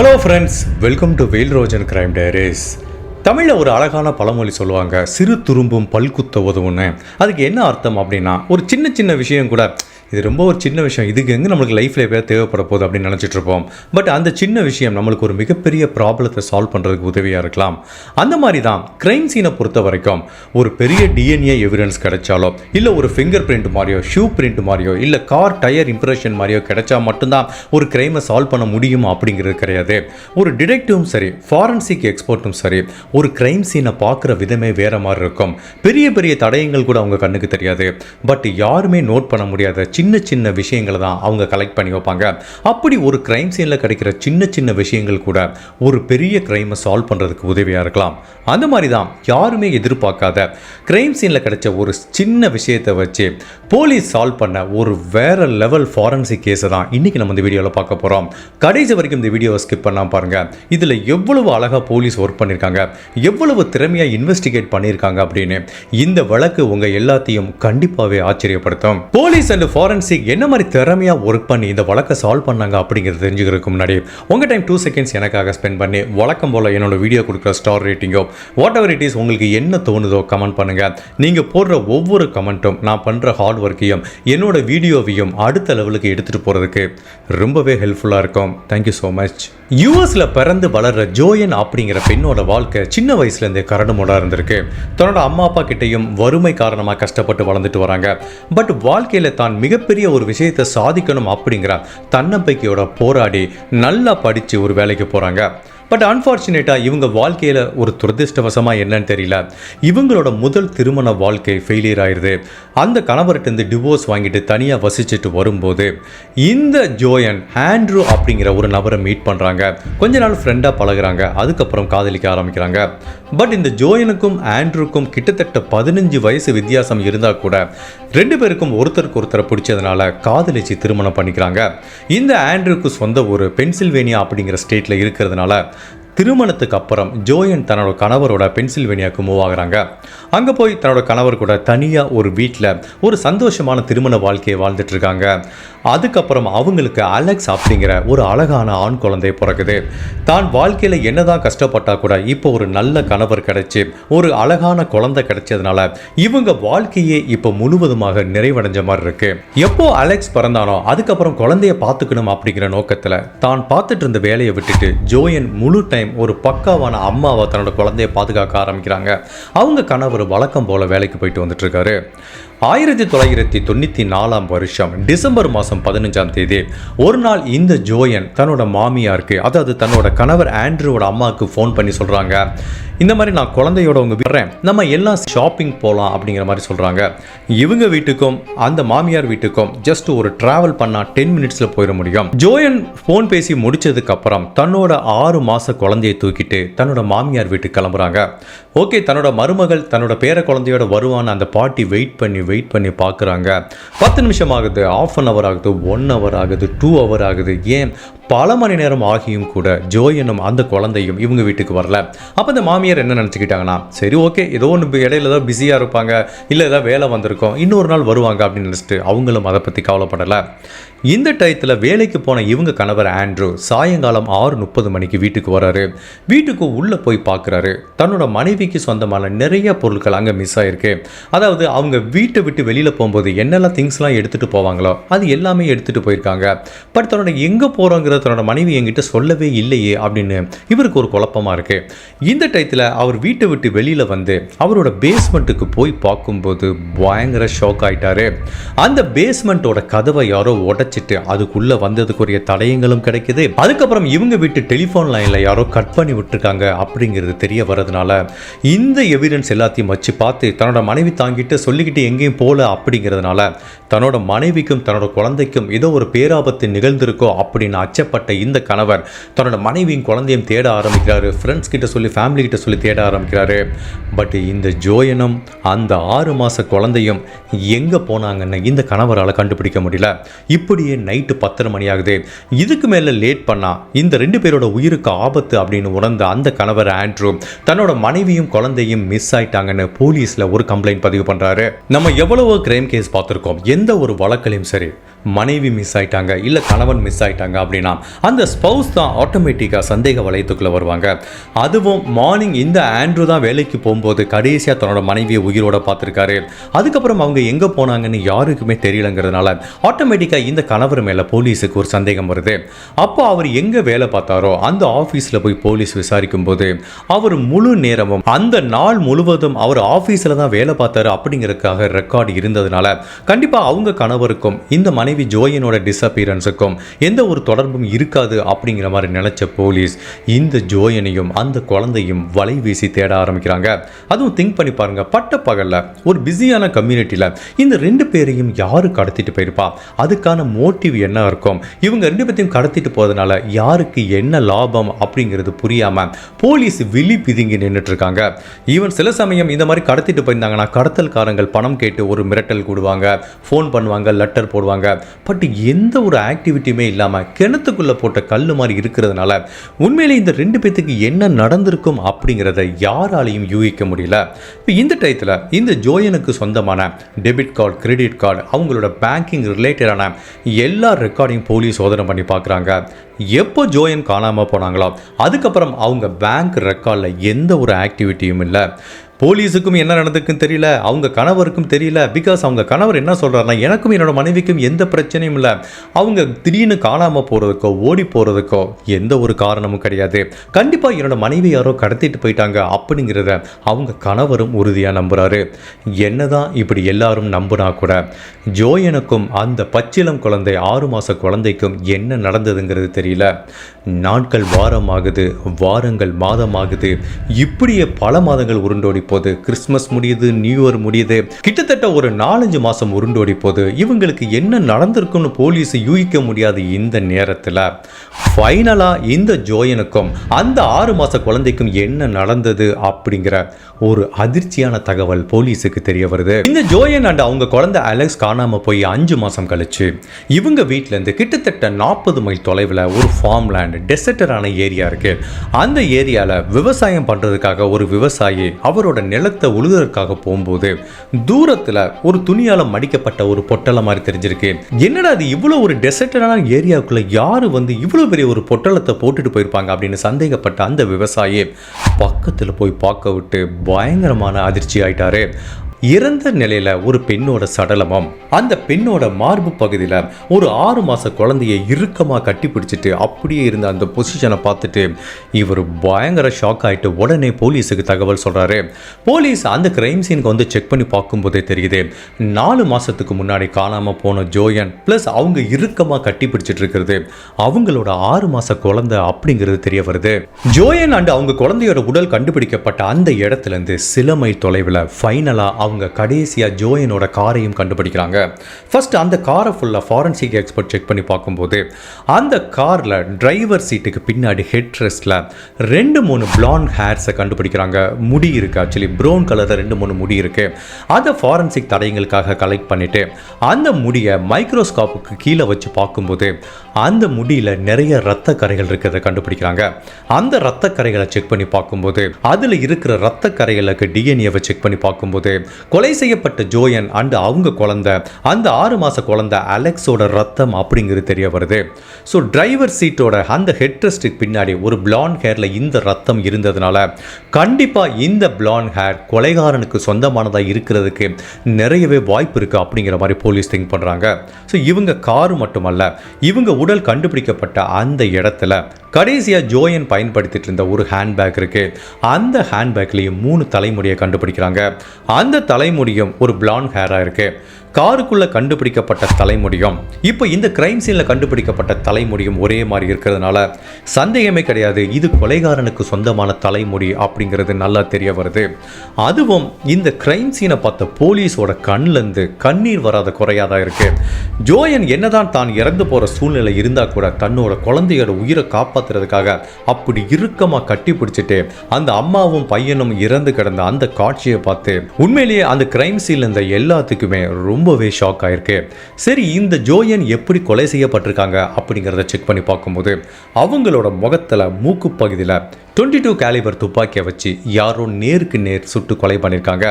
Hello friends welcome to வெயில் Rojan crime diaries தமிழில் ஒரு அழகான பழமொழி சொல்லுவாங்க சிறு துரும்பும் பல்குத்த உதவுன்னு அதுக்கு என்ன அர்த்தம் அப்படின்னா ஒரு சின்ன சின்ன விஷயம் கூட இது ரொம்ப ஒரு சின்ன விஷயம். இதுக்கு எங்கே நம்மளுக்கு லைஃப்பில் எப்போயா தேவைப்பட போகுது அப்படின்னு நினச்சிட்டு இருப்போம். பட் அந்த சின்ன விஷயம் நம்மளுக்கு ஒரு மிகப்பெரிய ப்ராப்ளத்தை சால்வ் பண்ணுறதுக்கு உதவியாக இருக்கலாம். அந்த மாதிரி தான் கிரைம் சீனை பொறுத்த வரைக்கும் ஒரு பெரிய டிஎன்ஏ எவிடன்ஸ் கிடைச்சாலோ இல்லை ஒரு ஃபிங்கர் பிரிண்ட் மாதிரியோ ஷூ பிரிண்ட் மாதிரியோ இல்லை கார் டயர் இம்ப்ரெஷன் மாதிரியோ கிடைச்சா மட்டும்தான் ஒரு கிரைமை சால்வ் பண்ண முடியும் அப்படிங்கிறது கிடையாது. ஒரு டிடெக்டிவும் சரி ஃபாரன்சிக் எக்ஸ்பர்ட்டும் சரி ஒரு கிரைம் சீனை பார்க்குற விதமே வேற மாதிரி இருக்கும். பெரிய பெரிய தடயங்கள் கூட அவங்க கண்ணுக்கு தெரியாது. பட் யாருமே நோட் பண்ண முடியாத சின்ன சின்ன விஷயங்களை தான் அவங்க கலெக்ட் பண்ணி வைப்பாங்க. அப்படி ஒரு கிரைம் சீனில் கிடைக்கிற சின்ன சின்ன விஷயங்கள் கூட ஒரு பெரிய கிரைமை சால்வ் பண்ணுறதுக்கு உதவியாக இருக்கலாம். அந்த மாதிரி தான் யாருமே எதிர்பார்க்காத கிரைம் சீனில் கிடைச்ச ஒரு சின்ன விஷயத்தை வச்சு போலீஸ் சால்வ் பண்ண ஒரு வேற லெவல் ஃபாரன்சிக் கேஸை தான் இன்றைக்கி நம்ம இந்த வீடியோவில் பார்க்க போகிறோம் கடைசி வரைக்கும் இந்த வீடியோவை ஸ்கிப் பண்ணாம பாருங்கள் இதில் எவ்வளவு அழகாக போலீஸ் ஒர்க் பண்ணியிருக்காங்க எவ்வளவு திறமையாக இன்வெஸ்டிகேட் பண்ணியிருக்காங்க அப்படின்னு இந்த வழக்கு உங்கள் எல்லாத்தையும் கண்டிப்பாகவே ஆச்சரியப்படுத்தும். போலீஸ் அண்ட் ஃபாரன்சிக் என்ன மாதிரி திறமையாக ஒர்க் பண்ணி இந்த வழக்கை சால்வ் பண்ணாங்க அப்படிங்கிறது தெரிஞ்சுக்கிறதுக்கு முன்னாடி உங்கள் டைம் டூ செகண்ட்ஸ் எனக்காக ஸ்பெண்ட் பண்ணி வழக்கம் போல் என்னோட வீடியோ கொடுக்குற ஸ்டார் ரேட்டிங்கோ வாட் எவர் இட் இஸ் உங்களுக்கு என்ன தோணுதோ கமெண்ட் பண்ணுங்கள் நீங்கள் போடுற ஒவ்வொரு கமெண்ட்டும் நான் பண்ணுற ஹார்ட் ஒர்க்கையும் என்னோட வீடியோவையும் அடுத்த லெவலுக்கு எடுத்துகிட்டு போகிறதுக்கு ரொம்பவே ஹெல்ப்ஃபுல்லாக இருக்கும். தேங்க்யூ ஸோ மச் யூஎஸில் பிறந்து வளர்ற ஜோயன் அப்படிங்கிற பெண்ணோட வாழ்க்கை சின்ன வயசுலேருந்தே கரடுமுடாக இருந்திருக்கு. தன்னோட அம்மா அப்பா கிட்டேயும் வறுமை காரணமாக கஷ்டப்பட்டு வளர்ந்துட்டு வராங்க. பட் வாழ்க்கையில் தான் மிக மிகப்பெரிய ஒரு விஷயத்தை சாதிக்கணும் அப்படிங்கிற தன்னம்பிக்கையோட போராடி நல்லா படித்து ஒரு வேலைக்கு போகிறாங்க பட் அன்ஃபார்ச்சுனேட்டாக இவங்க வாழ்க்கையில் ஒரு துரதிருஷ்டவசமாக என்னன்னு தெரியல. இவங்களோட முதல் திருமண வாழ்க்கை ஃபெயிலியர் ஆயிடுது அந்த கணவர்கிட்டருந்து டிவோர்ஸ் வாங்கிட்டு தனியாக வசிச்சுட்டு வரும்போது இந்த ஜோயன் ஆண்ட்ரூ அப்படிங்கிற ஒரு நபரை மீட் பண்ணுறாங்க கொஞ்ச நாள் ஃப்ரெண்டாக பழகுறாங்க. அதுக்கப்புறம் காதலிக்க ஆரம்பிக்கிறாங்க. பட் இந்த ஜோயனுக்கும் ஆண்ட்ரூக்கும் கிட்டத்தட்ட பதினஞ்சு வயசு வித்தியாசம் இருந்தால் கூட ரெண்டு பேருக்கும் ஒருத்தருக்கு ஒருத்தரை பிடிச்சதுனால காதலிச்சு திருமணம் பண்ணிக்கிறாங்க. இந்த ஆண்ட்ரூக்கு சொந்த ஒரு பென்சில்வேனியா அப்படிங்கிற ஸ்டேட்டில் இருக்கிறதுனால திருமணத்துக்கு அப்புறம் ஜோயன் தன்னோட கணவரோட பென்சில்வேனியாவுக்கு மூவ் ஆகுறாங்க. அங்கே போய் தன்னோட கணவர் கூட தனியாக ஒரு வீட்டில் ஒரு சந்தோஷமான திருமண வாழ்க்கையை வாழ்ந்துட்டு இருக்காங்க. அதுக்கப்புறம் அவங்களுக்கு அலெக்ஸ் அப்படிங்கிற ஒரு அழகான ஆண் குழந்தை பிறகுது தான் வாழ்க்கையில் என்னதான் கஷ்டப்பட்டா கூட இப்போ ஒரு நல்ல கணவர் கிடைச்சி ஒரு அழகான குழந்தை கிடைச்சதுனால இவங்க வாழ்க்கையே இப்போ முழுவதுமாக நிறைவடைஞ்ச மாதிரி இருக்கு. எப்போ அலெக்ஸ் பிறந்தானோ அதுக்கப்புறம் குழந்தைய பார்த்துக்கணும் அப்படிங்கிற நோக்கத்தில் தான் பார்த்துட்டு இருந்த வேலையை விட்டுட்டு ஜோயன் முழு டைம் ஒரு பக்காவான அம்மாவை தன்னோட குழந்தைய பாதுகாக்க ஆரம்பிக்கிறாங்க. அவங்க கணவர் வழக்கம் போல வேலைக்கு போயிட்டு வந்துட்டு இருக்காரு. ஆயிரத்தி தொள்ளாயிரத்தி தொண்ணூற்றி நாலாம் வருஷம் டிசம்பர் மாதம் பதினஞ்சாம் தேதி ஒரு நாள் இந்த ஜோயன் தன்னோட மாமியாருக்கு அதாவது தன்னோட கணவர் ஆண்ட்ரூவோட அம்மாவுக்கு ஃபோன் பண்ணி சொல்கிறாங்க இந்த மாதிரி நான் குழந்தையோட உங்க விடுறேன் நம்ம எல்லாம் ஷாப்பிங் போகலாம் அப்படிங்கிற மாதிரி சொல்கிறாங்க இவங்க வீட்டுக்கும் அந்த மாமியார் வீட்டுக்கும் ஜஸ்ட் ஒரு டிராவல் பண்ணால் டென் மினிட்ஸில் போயிட முடியும். ஜோயன் ஃபோன் பேசி முடிச்சதுக்கப்புறம் தன்னோட ஆறு மாத குழந்தையை தூக்கிட்டு தன்னோட மாமியார் வீட்டுக்கு கிளம்புறாங்க. ஓகே தன்னோட மருமகள் தன்னோட பேர குழந்தையோட வருவான்னு அந்த பாட்டி வெயிட் பண்ணி வெயிட் பண்ணி பார்க்குறாங்க. பத்து நிமிஷம் ஆகுது ஆஃப் அன் ஹவர் ஆகுது ஒன் ஹவர் ஆகுது டூ ஹவர் ஆகுது. ஏன்? பல மணி நேரம் ஆகியும் கூட ஜோயனும் அந்த குழந்தையும் இவங்க வீட்டுக்கு வரல. அப்போ இந்த மாமியார் என்ன நினச்சிக்கிட்டாங்கன்னா சரி ஓகே ஏதோ ஒன்று இடையில ஏதோ பிஸியாக இருப்பாங்க இல்லை ஏதாவது வேலை வந்திருக்கும் இன்னொரு நாள் வருவாங்க அப்படின்னு நினச்சிட்டு அவங்களும் அதை பற்றி கவலைப்படலை. இந்த டயத்தில் வேலைக்கு போன இவங்க கணவர் ஆண்ட்ரூ சாயங்காலம் ஆறு முப்பது மணிக்கு வீட்டுக்கு வராரு. வீட்டுக்கு உள்ளே போய் பார்க்குறாரு தன்னோட மனைவிக்கு சொந்தமான நிறைய பொருட்கள் அங்கே மிஸ் ஆகிருக்கு அதாவது அவங்க வீட்டை விட்டு வெளியில் போகும்போது என்னெல்லாம் திங்ஸ்லாம் எடுத்துகிட்டு போவாங்களோ அது எல்லாமே எடுத்துகிட்டு போயிருக்காங்க. பட் தன்னோட எங்கே போகிறோங்கிறத தன்னோட மனைவி என்கிட்ட சொல்லவே இல்லையே அப்படின்னு இவருக்கு ஒரு குழப்பமாக இருக்குது இந்த டயத்தில் அவர் வீட்டை விட்டு வெளியில் வந்து அவரோட பேஸ்மெண்ட்டுக்கு போய் பார்க்கும்போது பயங்கர ஷாக் ஆகிட்டாரு அந்த பேஸ்மெண்ட்டோட கதவை யாரோ உடைச்சிட்டு அதுக்குள்ளே வந்ததுக்குரிய தடயங்களும் கிடைக்குது. அதுக்கப்புறம் இவங்க வீட்டு டெலிஃபோன் லைனில் யாரோ கட் பண்ணி விட்டுருக்காங்க அப்படிங்கிறது தெரிய வரதுனால இந்த எவிடன்ஸ் எல்லாத்தையும் வச்சு பார்த்து தன்னோட மனைவி தாங்கிட்டு சொல்லிக்கிட்டு எங்கேயும் போகல அப்படிங்கிறதுனால தன்னோட மனைவிக்கும் தன்னோட குழந்தைக்கும் ஏதோ ஒரு பேராபத்து நிகழ்ந்திருக்கோ அப்படின்னு அச்சப்பட்ட இந்த கணவர் தன்னோட மனைவியும் குழந்தையும் தேட ஆரம்பிக்கிறாரு. ஃப்ரெண்ட்ஸ் கிட்ட சொல்லி ஃபேமிலி கிட்ட சொல்லி தேட ஆரம்பிக்கிறாரு. பட் இந்த ஜோயனும் அந்த ஆறு மாத குழந்தையும் எங்கே போனாங்கன்னு இந்த கணவரால் கண்டுபிடிக்க முடியல. இப்படி இப்படியே நைட்டு பத்தரை மணி ஆகுது. இதுக்கு மேலே லேட் பண்ணா இந்த ரெண்டு பேரோட உயிருக்கு ஆபத்து அப்படின்னு உணர்ந்த அந்த கணவர் ஆண்ட்ரூ தன்னோட மனைவியும் குழந்தையும் மிஸ் ஆயிட்டாங்கன்னு போலீஸில் ஒரு கம்ப்ளைண்ட் பதிவு பண்ணுறாரு நம்ம எவ்வளவோ கிரைம் கேஸ் பார்த்துருக்கோம். எந்த ஒரு வழக்கிலையும் சரி மனைவி மிஸ் ஆயிட்டாங்க இல்லை கணவன் மிஸ் ஆயிட்டாங்க அப்படின்னா அந்த ஸ்பவுஸ் தான் ஆட்டோமேட்டிக்காக சந்தேக வளையத்துக்குள்ளே வருவாங்க. அதுவும் மார்னிங் இந்த ஆண்ட்ரூ தான் வேலைக்கு போகும்போது கடைசியாக தன்னோட மனைவியை உயிரோட பார்த்துருக்காரு. அதுக்கப்புறம் அவங்க எங்கே போனாங்கன்னு யாருக்குமே தெரியலங்கிறதுனால ஆட்டோமேட்டிக்காக இந்த கணவர் மேலே போலீஸுக்கு ஒரு சந்தேகம் வருது. அப்போ அவர் எங்கே வேலை பார்த்தாரோ அந்த ஆஃபீஸில் போய் போலீஸ் விசாரிக்கும் போது அவர் முழு நேரமும் அந்த நாள் முழுவதும் அவர் ஆஃபீஸில் தான் வேலை பார்த்தாரு அப்படிங்கிறதுக்காக ரெக்கார்டு இருந்ததுனால கண்டிப்பாக அவங்க கணவருக்கும் இந்த மனைவி ஜோயினோட டிஸப்பியரன்ஸுக்கும் எந்த ஒரு தொடர்பும் இருக்காது அப்படிங்கிற மாதிரி நினைச்ச போலீஸ் இந்த ஜோயனையும் அந்த குழந்தையும் வலை வீசி தேட ஆரம்பிக்கிறாங்க. அதுவும் திங்க் பண்ணி பாருங்க பட்ட பகலில் ஒரு பிஸியான கம்யூனிட்டியில் இந்த ரெண்டு பேரையும் யாரு கடத்திட்டு போயிருப்பா? அதுக்கான மோட்டிவ் என்ன இருக்கும்? இவங்க ரெண்டு பேர்த்தையும் கடத்திட்டு போகிறதுனால யாருக்கு என்ன லாபம் அப்படிங்கிறது புரியாமல் போலீஸ் விழி பிதுங்கி நின்றுட்டு இருக்காங்க. ஈவன் சில சமயம் இந்த மாதிரி கடத்திட்டு போயிருந்தாங்கன்னா கடத்தல்காரங்கள் பணம் கேட்டு ஒரு மிரட்டல் கூடுவாங்க ஃபோன் பண்ணுவாங்க லெட்டர் போடுவாங்க. பட் எந்த ஒரு ஆக்டிவிட்டியுமே இல்லாமல் கிணத்துக்குள்ளே போட்ட கல் மாதிரி இருக்கிறதுனால உண்மையிலே இந்த ரெண்டு பேத்துக்கு என்ன நடந்திருக்கும் அப்படிங்கிறத யாராலையும் யூகிக்க முடியல. இப்போ இந்த டயத்தில் இந்த ஜோயனுக்கு சொந்தமான டெபிட் கார்டு கிரெடிட் கார்டு அவங்களோட பேங்கிங் ரிலேட்டடான எல்லா ரெக்கார்டையும் போலீஸ் சோதனை பண்ணி பார்க்குறாங்க எப்போ ஜோயன் காணாமல் போனாங்களோ அதுக்கப்புறம் அவங்க பேங்க் ரெக்கார்டில் எந்த ஒரு ஆக்டிவிட்டியும் இல்லை. போலீஸுக்கும் என்ன நடந்திருக்குன்னு தெரியல அவங்க கணவருக்கும் தெரியல. பிகாஸ் அவங்க கணவர் என்ன சொல்கிறாருன்னா எனக்கும் என்னோட மனைவிக்கும் எந்த பிரச்சனையும் இல்லை. அவங்க திடீர்னு காணாமல் போகிறதுக்கோ ஓடி போகிறதுக்கோ எந்த ஒரு காரணமும் கிடையாது. கண்டிப்பாக என்னோட மனைவி யாரோ கடத்திட்டு போயிட்டாங்க அப்படிங்கிறத அவங்க கணவரும் உறுதியாக நம்புகிறாரு என்னதான் இப்படி எல்லாரும் நம்புனா கூட ஜோயனுக்கும் அந்த பச்சிளம் குழந்தை ஆறு மாத குழந்தைக்கும் என்ன நடந்ததுங்கிறது தெரியல. நாட்கள் வாரமாகுது வாரங்கள் மாதமாகுது. இப்படியே பல மாதங்கள் உருண்டோடி போது கிறிஸ்மஸ் முடியுது நியூ இயர் முடியுது கிட்டத்தட்ட ஒரு நாலஞ்சு மாதம் உருண்டோடி போகுது இவங்களுக்கு என்ன நடந்திருக்குன்னு போலீஸ் யூகிக்க முடியாது இந்த நேரத்தில். ஃபைனலாக இந்த ஜோயனுக்கும் அந்த ஆறு மாத குழந்தைக்கும் என்ன நடந்தது அப்படிங்கிற ஒரு அதிர்ச்சியான தகவல் போலீஸுக்கு தெரிய வருது. இந்த ஜோயன் அண்ட் அவங்க குழந்தை அலெக்ஸ் காணாமல் போய் அஞ்சு மாதம் கழிச்சு இவங்க வீட்டிலேருந்து கிட்டத்தட்ட நாற்பது மைல் தொலைவில் ஒரு ஃபார்ம் லேண்ட் டெசர்டரான ஏரியா இருக்கு. அந்த ஏரியாவில் விவசாயம் பண்ணுறதுக்காக ஒரு விவசாயி அவரோட நிலத்தை உழுதுறதுக்காக போகும்போது தூரத்தில் ஒரு துணியால் மடிக்கப்பட்ட ஒரு பொட்டலை மாதிரி தெரிஞ்சிருக்கு. என்னடா அது இவ்வளோ ஒரு டெசர்டரான ஏரியாவுக்குள்ள யாரு வந்து இவ்வளோ பெரிய ஒரு பொட்டலத்தை போட்டுட்டு போயிருப்பாங்க அப்படின்னு சந்தேகப்பட்ட அந்த விவசாயி பக்கத்தில் போய் பார்க்க விட்டு பயங்கரமான அதிர்ச்சி ஆயிட்டாரு இறந்த நிலையில ஒரு பெண்ணோட சடலமும் அந்த பெண்ணோட மார்பு பகுதியில் ஒரு ஆறு மாச குழந்தைய இறுக்கமா கட்டி பிடிச்சிட்டு அப்படியே இருந்த அந்த பொசிஷனை பார்த்துட்டு இவர் பயங்கர ஷாக் ஆயிட்டு உடனே போலீஸுக்கு தகவல் சொல்றாரு. போலீஸ் அந்த கிரைம் சீனுக்கு வந்து செக் பண்ணி பார்க்கும்போதே தெரியுது நாலு மாசத்துக்கு முன்னாடி காணாம போன ஜோயன் ப்ளஸ் அவங்க இறுக்கமா கட்டி பிடிச்சிட்டு இருக்கிறது அவங்களோட ஆறு மாச குழந்தை அப்படிங்கிறது தெரிய வருது. ஜோயன் அண்ட் அவங்க குழந்தையோட உடல் கண்டுபிடிக்கப்பட்ட அந்த இடத்துல இருந்து சில மைல் தொலைவில் ஃபைனலாக அவங்க கடைசியாக ஜோயனோட காரையும் கண்டுபிடிக்கிறாங்க. ஃபர்ஸ்ட் அந்த காரை ஃபுல்லாக ஃபாரன்சிக் எக்ஸ்பர்ட் செக் பண்ணி பார்க்கும்போது அந்த காரில் டிரைவர் சீட்டுக்கு பின்னாடி ஹெட் ரெஸ்ட்டில் ரெண்டு மூணு பிளாண்ட் ஹேர்ஸை கண்டுபிடிக்கிறாங்க. முடி இருக்குது ஆக்சுவலி ப்ரௌன் கலரில் ரெண்டு மூணு முடி இருக்குது அதை ஃபாரன்சிக் தடயங்களுக்காக கலெக்ட் பண்ணிவிட்டு அந்த முடியை மைக்ரோஸ்காப்புக்கு கீழே வச்சு பார்க்கும்போது அந்த முடியில் நிறைய ரத்த கரைகள் இருக்கிறத கண்டுபிடிக்கிறாங்க. அந்த ரத்த கரைகளை செக் பண்ணி பார்க்கும்போது அதில் இருக்கிற ரத்த கரைகளுக்கு டிஎன்ஏவை செக் பண்ணி பார்க்கும்போது கொலை செய்யப்பட்ட ஜோயன் அண்டு அவங்க குழந்தை அந்த ஆறு மாத குழந்தை அலெக்ஸோட ரத்தம் அப்படிங்கிறது தெரிய வருது. ஸோ டிரைவர் சீட்டோட அந்த ஹெட்ரஸ்டுக்கு பின்னாடி ஒரு பிளாண்ட் ஹேரில் இந்த ரத்தம் இருந்ததுனால கண்டிப்பாக இந்த பிளாண்ட் ஹேர் கொலைகாரனுக்கு சொந்தமானதாக இருக்கிறதுக்கு நிறையவே வாய்ப்பு இருக்குது அப்படிங்கிற மாதிரி போலீஸ் திங்க் பண்ணுறாங்க ஸோ இவங்க காரு மட்டுமல்ல இவங்க உடல் கண்டுபிடிக்கப்பட்ட அந்த இடத்துல கடைசியாக ஜோயன் பயன்படுத்திட்டு இருந்த ஒரு ஹேண்ட்பேக் இருக்கு. அந்த ஹேண்ட்பேக்லேயும் மூணு தலைமுடியை கண்டுபிடிக்கிறாங்க. அந்த தலைமுடியும் ஒரு பிளாண்ட் ஹேராக இருக்குது காருக்குள்ளே கண்டுபிடிக்கப்பட்ட தலைமுடியும். இப்போ இந்த கிரைம் சீனில் கண்டுபிடிக்கப்பட்ட தலைமுடியும் ஒரே மாதிரி இருக்கிறதுனால சந்தேகமே கிடையாது. இது கொலைகாரனுக்கு சொந்தமான தலைமுடி அப்படிங்கிறது நல்லா தெரிய வருது. அதுவும் இந்த கிரைம் சீனை பார்த்த போலீஸோட கண்ணிலேருந்து கண்ணீர் வராத குறையாதான் இருக்குது ஜோயன் என்னதான் தான் இறந்து போகிற சூழ்நிலை இருந்தால் கூட தன்னோட குழந்தையோட உயிரை காப்பாத்துறதுக்காக அப்படி இறுக்கமாக கட்டி பிடிச்சிட்டு அந்த அம்மாவும் பையனும் இறந்து கிடந்த அந்த காட்சியை பார்த்து உண்மையிலேயே அந்த கிரைம் சீனில் இருந்த எல்லாத்துக்குமே ரொம்ப ரொம்பவே ஷாக் ஆயிருக்கு. சரி இந்த ஜோயன் எப்படி கொலை செய்யப்பட்டிருக்காங்க அப்படிங்கிறத செக் பண்ணி பார்க்கும்போது அவங்களோட முகத்துல மூக்கு பகுதியில் டுவெண்ட்டி டூ கேலிபர் துப்பாக்கியை வச்சு யாரோ நேருக்கு நேர் சுட்டு கொலை பண்ணியிருக்காங்க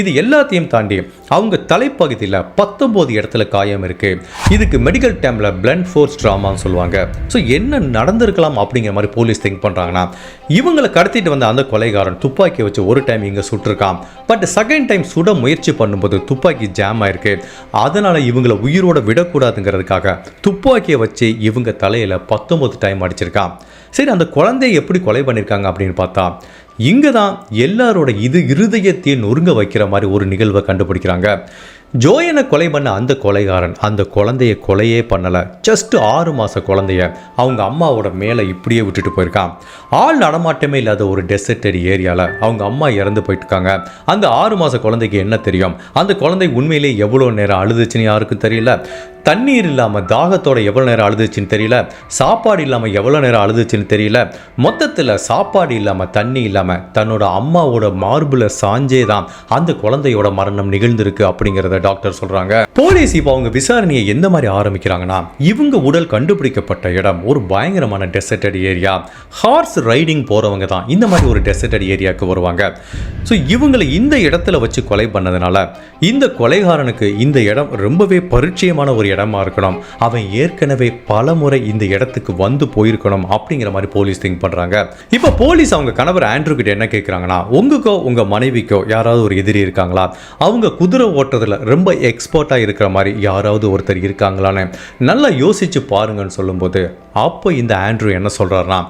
இது எல்லாத்தையும் தாண்டி அவங்க தலைப்பகுதியில் பத்தொம்போது இடத்துல காயம் இருக்குது இதுக்கு மெடிக்கல் டைமில் பிளண்ட் ஃபோர்ஸ் ட்ராமான்னு சொல்லுவாங்க. ஸோ என்ன நடந்திருக்கலாம் அப்படிங்கிற மாதிரி போலீஸ் திங்க் பண்ணுறாங்கன்னா இவங்களை கடத்திட்டு வந்த அந்த கொலைகாரன் துப்பாக்கியை வச்சு ஒரு டைம் இங்கே சுட்டிருக்கான். பட் செகண்ட் டைம் சுட முயற்சி பண்ணும்போது துப்பாக்கி ஜாம் ஆயிருக்கு. அதனால் இவங்களை உயிரோட விடக்கூடாதுங்கிறதுக்காக துப்பாக்கியை வச்சு இவங்க தலையில் பத்தொம்போது டைம் அடிச்சிருக்கான். சரி அந்த குழந்தைய எப்படி கொலை பண்ணியிருக்காங்க அப்படின்னு பார்த்தா இங்கே தான் எல்லாரோட இது இருதயத்தையே நொறுங்க வைக்கிற மாதிரி ஒரு நிகழ்வை கண்டுபிடிக்கிறாங்க. ஜோயனை கொலை பண்ண அந்த கொலைகாரன் அந்த குழந்தைய கொலையே பண்ணலை. ஜஸ்ட் ஆறு மாத குழந்தைய அவங்க அம்மாவோட மேலே இப்படியே விட்டுட்டு போயிருக்கான். ஆள் நடமாட்டமே இல்லாத ஒரு டெசர்டட் ஏரியாவில் அவங்க அம்மா இறந்து போயிட்டுருக்காங்க. அந்த ஆறு மாத குழந்தைக்கு என்ன தெரியும்? அந்த குழந்தை உண்மையிலேயே எவ்வளோ நேரம் அழுதுச்சுன்னு யாருக்கும் தெரியல. தண்ணீர் இல்லாமல் தாகத்தோட எவ்வளோ நேரம் அழுதுச்சுன்னு தெரியல. சாப்பாடு இல்லாமல் எவ்வளோ நேரம் அழுதுச்சுன்னு தெரியல. மொத்தத்தில் சாப்பாடு இல்லாமல் தண்ணி இல்லாமல் தன்னோட அம்மாவோட மார்பில் சாஞ்சே தான் அந்த குழந்தையோட மரணம் நிகழ்ந்திருக்கு அப்படிங்கிறத டாக்டர் சொல்றாங்க. போலீஸ் இப்போ அவங்க விசாரணையை எந்த மாதிரி ஆரம்பிக்கிறாங்கன்னா இவங்க உடல் கண்டுபிடிக்கப்பட்ட இடம் ஒரு பயங்கரமான டெசர்டட் ஏரியா ஹார்ஸ் ரைடிங் போறவங்க தான் இந்த மாதிரி ஒரு டெசர்டட் ஏரியாவுக்கு வருவாங்க. ஸோ இவங்களை இந்த இடத்துல வச்சு கொலை பண்ணதுனால இந்த கொலைகாரனுக்கு இந்த இடம் ரொம்பவே பரிச்சயமான ஒரு இடமா இருக்கணும். அவன் ஏற்கனவே பல முறை இந்த இடத்துக்கு வந்து போயிருக்கணும் அப்படிங்கிற மாதிரி போலீஸ் திங்க் பண்றாங்க. இப்போ போலீஸ் அவங்க கணவர் ஆண்ட்ரூ கிட்ட என்ன கேட்குறாங்கன்னா உங்களுக்கோ உங்க மனைவிக்கோ யாராவது ஒரு எதிரி இருக்காங்களா? அவங்க குதிரை ஓட்டுறதுல ரொம்ப எக்ஸ்பர்ட்டாக இருக்கிற மாதிரி யாராவது ஒருத்தர் இருக்காங்களான்னு நல்லா யோசிச்சு பாருங்கன்னு சொல்லும்போது அப்போ இந்த ஆண்ட்ரூ என்ன சொல்றாருன்னா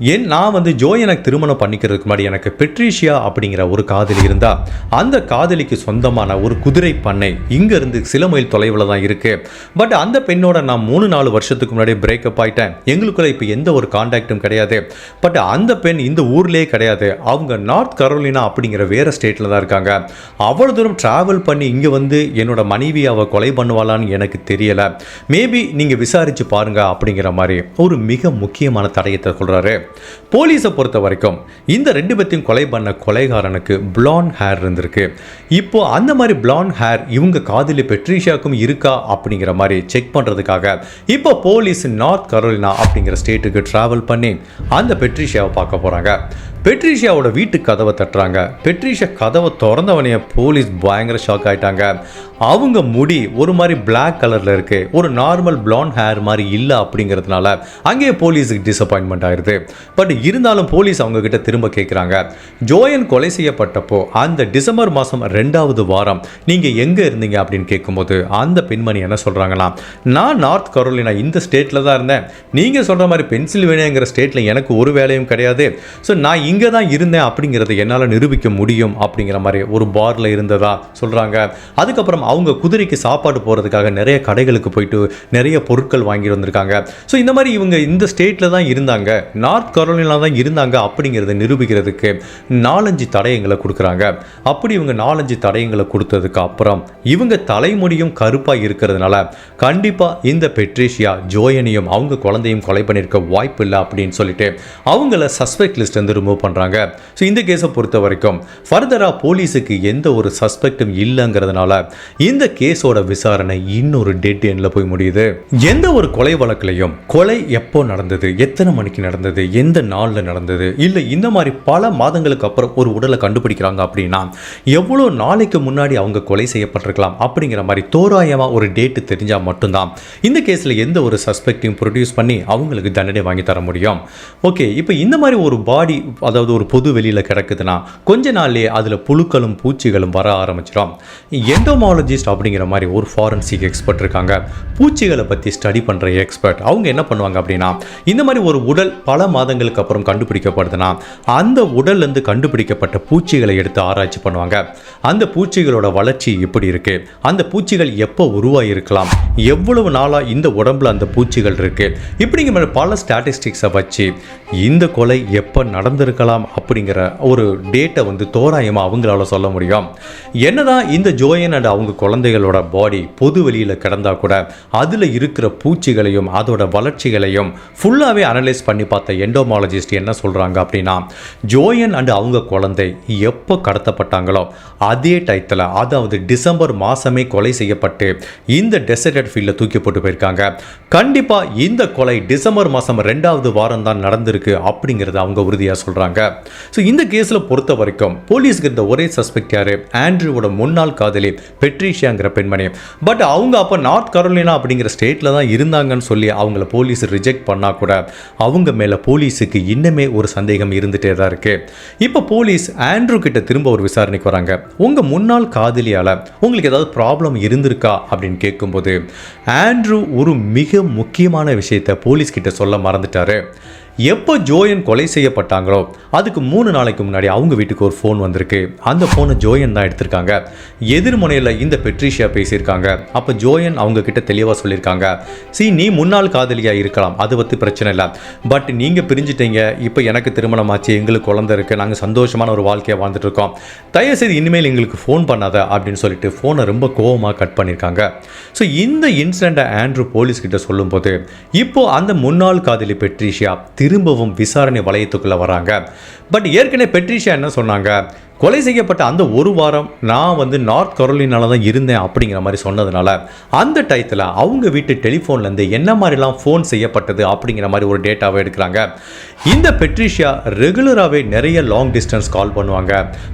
என் நான் வந்து ஜோ எனக்கு திருமணம் பண்ணிக்கிறதுக்கு முன்னாடி எனக்கு பெட்ரீஷியா அப்படிங்கிற ஒரு காதலி இருந்தா அந்த காதலிக்கு சொந்தமான ஒரு குதிரை பண்ணை இங்கேருந்து சில மைல் தொலைவில் தான் இருக்குது பட் அந்த பெண்ணோட நான் மூணு நாலு வருஷத்துக்கு முன்னாடி பிரேக்கப் ஆயிட்டேன். எங்களுக்குள்ள இப்போ எந்த ஒரு காண்டாக்டும் கிடையாது. பட் அந்த பெண் இந்த ஊர்லேயே கிடையாது. அவங்க நார்த் கரோலினா அப்படிங்கிற வேறு ஸ்டேட்டில் தான் இருக்காங்க. அவ்வளோ தூரம் ட்ராவல் பண்ணி இங்கே வந்து என்னோட மனைவி அவள் கொலை பண்ணுவாளான்னு எனக்கு தெரியலை. மேபி நீங்கள் விசாரித்து பாருங்க அப்படிங்கிற மாதிரி ஒரு மிக முக்கியமான தடயத்தை சொல்கிறாரு போலீஸை பொறுத்த வரைக்கும் இந்த ரெண்டு பேத்தையும் கொலை பண்ண கொலைகாரனுக்கு பிளான் ஹேர் இருந்திருக்கு. இப்போ அந்த மாதிரி பிளான் ஹேர் இவங்க காதலி பெட்ரிஷியாவுக்கும் இருக்கா அப்படிங்கிற மாதிரி செக் பண்ணுறதுக்காக இப்போ போலீஸ் நார்த் கரோலினா அப்படிங்கிற ஸ்டேட்டுக்கு ட்ராவல் பண்ணி அந்த பெட்ரிஷியாவை பார்க்க போகிறாங்க பெட்ரிஷியாவோட வீட்டு கதவை தட்டுறாங்க. பெட்ரிஷியா கதவை திறந்தவனைய போலீஸ் பயங்கர ஷாக் ஆயிட்டாங்க. அவங்க முடி ஒரு மாதிரி பிளாக் கலரில் இருக்கு. ஒரு நார்மல் blonde ஹேர் மாதிரி இல்லை அப்படிங்கிறதுனால அங்கேயே போலீஸுக்கு டிசப்பாயின்மெண்ட் ஆயிடுது பட் இருந்தாலும் போலீஸ் அவங்க கிட்ட திரும்ப கேட்குறாங்க ஜோயன் கொலை செய்யப்பட்டப்போ அந்த டிசம்பர் மாதம் ரெண்டாவது வாரம் நீங்கள் எங்கே இருந்தீங்க அப்படின்னு கேட்கும்போது அந்த பெண்மணி என்ன சொல்கிறாங்கன்னா நான் நார்த் கரோலினா இந்த ஸ்டேட்டில் தான் இருந்தேன். நீங்கள் சொல்கிற மாதிரி பென்சில்வேனியாங்கிற ஸ்டேட்டில் எனக்கு ஒரு வேலையும் கிடையாது. ஸோ நான் இங்கே தான் இருந்தேன் அப்படிங்கிறத என்னால் நிரூபிக்க முடியும் அப்படிங்கிற மாதிரி ஒரு பாரில் இருந்ததா சொல்கிறாங்க அதுக்கப்புறம் அவங்க குதிரைக்கு சாப்பாடு போகிறதுக்காக நிறைய கடைகளுக்கு போயிட்டு நிறைய பொருட்கள் வாங்கிட்டு வந்திருக்காங்க. ஸோ இந்த மாதிரி இவங்க இந்த ஸ்டேட்டில் தான் இருந்தாங்க. நார்த் கரோலினா தான் இருந்தாங்க அப்படிங்கிறத நிரூபிக்கிறதுக்கு நாலஞ்சு தடயங்களை கொடுக்குறாங்க. அப்படி இவங்க நாலஞ்சு தடயங்களை கொடுத்ததுக்கு அப்புறம் இவங்க தலைமுடியும் கருப்பாக இருக்கிறதுனால கண்டிப்பாக இந்த பெட்ரிஷியா ஜோயனையும் அவங்க குழந்தையும் கொலை பண்ணியிருக்க வாய்ப்பு இல்லை அப்படின்னு சொல்லிட்டு அவங்கள சஸ்பெக்ட் லிஸ்ட் வந்து ரிமூவ் பண்ணுறாங்க ஸோ இந்த கேஸை பொறுத்த வரைக்கும் ஃபர்தராக போலீஸுக்கு எந்த ஒரு சஸ்பெக்டும் இல்லைங்கிறதுனால இந்த கேஸோட விசாரணை இன்னொரு டெட் எண்ணில் போய் முடியுது. எந்த ஒரு கொலை வழக்குலையும் கொலை எப்போ நடந்தது? எத்தனை மணிக்கு நடந்தது? எந்த நாளில் நடந்தது? இல்லை இந்த மாதிரி பல மாதங்களுக்கு அப்புறம் ஒரு உடலை கண்டுபிடிக்கிறாங்க அப்படின்னா எவ்வளோ நாளைக்கு முன்னாடி அவங்க கொலை செய்யப்பட்டிருக்கலாம் அப்படிங்கிற மாதிரி தோராயமாக ஒரு டேட்டு தெரிஞ்சால் மட்டும்தான் இந்த கேஸில் எந்த ஒரு சஸ்பெக்டையும் ப்ரொடியூஸ் பண்ணி அவங்களுக்கு தண்டனை வாங்கி தர முடியும். ஓகே இப்போ இந்த மாதிரி ஒரு பாடி அதாவது ஒரு பொது வெளியில் கிடக்குதுன்னா கொஞ்ச நாள்லேயே அதில் புழுக்களும் பூச்சிகளும் வர ஆரம்பிச்சிடும் எண்டோமாலஜிஸ்ட் அப்படிங்கிற மாதிரி ஒரு ஃபாரன்சிக் எக்ஸ்பர்ட் இருக்காங்க. பூச்சிகளை பற்றி ஸ்டடி பண்ணுற எக்ஸ்பர்ட் அவங்க என்ன பண்ணுவாங்க அப்படின்னா இந்த மாதிரி ஒரு உடல் பல மாதங்களுக்கு அப்புறம் கண்டுபிடிக்கப்படுதுன்னா அந்த உடல்லேருந்து கண்டுபிடிக்கப்பட்ட பூச்சிகளை எடுத்து ஆராய்ச்சி பண்ணுவாங்க. அந்த பூச்சிகளோட வளர்ச்சி எப்படி இருக்கு. அந்த பூச்சிகள் எப்போ உருவாகியிருக்கலாம் எவ்வளவு நாளாக இந்த உடம்புல அந்த பூச்சிகள் இருக்கு? இப்படிங்கிற மாதிரி பல ஸ்டாட்டிஸ்டிக்ஸை வச்சு இந்த கொலை எப்போ நடந்திருக்கலாம் இருக்கலாம் அப்படிங்கிற ஒரு டேட்டை வந்து தோராயமாக அவங்களால சொல்ல முடியும். என்னதான் இந்த ஜோயன் அண்ட் அவங்க குழந்தைகளோட பாடி பொது வெளியில் கிடந்தா கூட அதில் இருக்கிற பூச்சிகளையும் அதோட வளர்ச்சிகளையும் ஃபுல்லாகவே அனலைஸ் பண்ணி பார்த்த எண்டோமாலஜிஸ்ட் என்ன சொல்கிறாங்க அப்படின்னா ஜோயன் அண்ட் அவங்க குழந்தை எப்போ கடத்தப்பட்டாங்களோ அதே டயத்தில் அதாவது டிசம்பர் மாதமே கொலை செய்யப்பட்டு இந்த டெசர்டட் ஃபீல்டில் தூக்கி போட்டு போயிருக்காங்க. கண்டிப்பாக இந்த கொலை டிசம்பர் மாதம் ரெண்டாவது வாரம் தான் நடந்திருக்கு அப்படிங்கிறத அவங்க உறுதியாக சொல்கிறாங்க ஸோ இந்த கேஸில் பொறுத்த வரைக்கும் போலீஸ்க்கு இருந்த ஒரே சஸ்பெக்ட் யார்? ஆண்ட்ரூவோட முன்னாள் காதலி பெட்ரிஷியாங்கிற பெண்மணி. பட் அவங்க அப்போ நார்த் கரோலினா அப்படிங்கிற ஸ்டேட்டில் தான் இருந்தாங்கன்னு சொல்லி அவங்கள போலீஸ் ரிஜெக்ட் பண்ணால் கூட அவங்க மேலே போலீஸுக்கு இன்னுமே ஒரு சந்தேகம் இருந்துகிட்டே தான் இருக்குது இப்போ போலீஸ் ஆண்ட்ரூ கிட்ட திரும்ப ஒரு விசாரணைக்கு வராங்க. உங்கள் முன்னாள் காதலியால் உங்களுக்கு ஏதாவது ப்ராப்ளம் இருந்திருக்கா? அப்படின்னு கேட்கும்போது ஆண்ட்ரூ ஒரு மிக முக்கியமான விஷயத்தை போலீஸ் கிட்ட சொல்ல மறந்துட்டாரு. எப்போ ஜோயன் கொலை செய்யப்பட்டாங்களோ அதுக்கு மூணு நாளைக்கு முன்னாடி அவங்க வீட்டுக்கு ஒரு ஃபோன் வந்திருக்கு. அந்த ஃபோனை ஜோயன் தான் எடுத்திருக்காங்க. எதிர்முனையில் இந்த பெட்ரிஷியா பேசியிருக்காங்க. அப்போ ஜோயன் அவங்க கிட்ட தெளிவாக சொல்லியிருக்காங்க. சி நீ முன்னாள் காதலியாக இருக்கலாம் அது பற்றி பிரச்சனை இல்லை. பட் நீங்கள் பிரிஞ்சிட்டீங்க இப்போ எனக்கு திருமணம் ஆச்சு எங்களுக்கு குழந்தை இருக்குது நாங்கள் சந்தோஷமான ஒரு வாழ்க்கையை வாழ்ந்துட்டு இருக்கோம். தயவுசெய்து இனிமேல் எங்களுக்கு ஃபோன் பண்ணாத அப்படின்னு சொல்லிட்டு ஃபோனை ரொம்ப கோவமாக கட் பண்ணியிருக்காங்க. ஸோ இந்த இன்சிடெண்ட்டை ஆண்ட்ரூ போலீஸ்கிட்ட சொல்லும்போது இப்போது அந்த முன்னாள் காதலி பெட்ரிஷியா திரும்பவும் விசாரணை வளையத்துக்குள்ளே வராங்க. பட் ஏற்கனவே பெட்ரிஷியா என்ன சொன்னாங்க? கொலை செய்யப்பட்ட அந்த ஒரு வாரம் நான் வந்து நார்த் கரோலினால தான் இருந்தேன் அப்படிங்கிற மாதிரி சொன்னதுனால அந்த டயத்தில் அவங்க வீட்டு டெலிஃபோன்லேருந்து என்ன மாதிரிலாம் ஃபோன் செய்யப்பட்டது அப்படிங்கிற மாதிரி ஒரு டேட்டாவை எடுக்கிறாங்க. இந்த பெட்ரிஷியா ரெகுலராகவே நிறைய லாங் டிஸ்டன்ஸ் கால் பண்ணுவாங்க.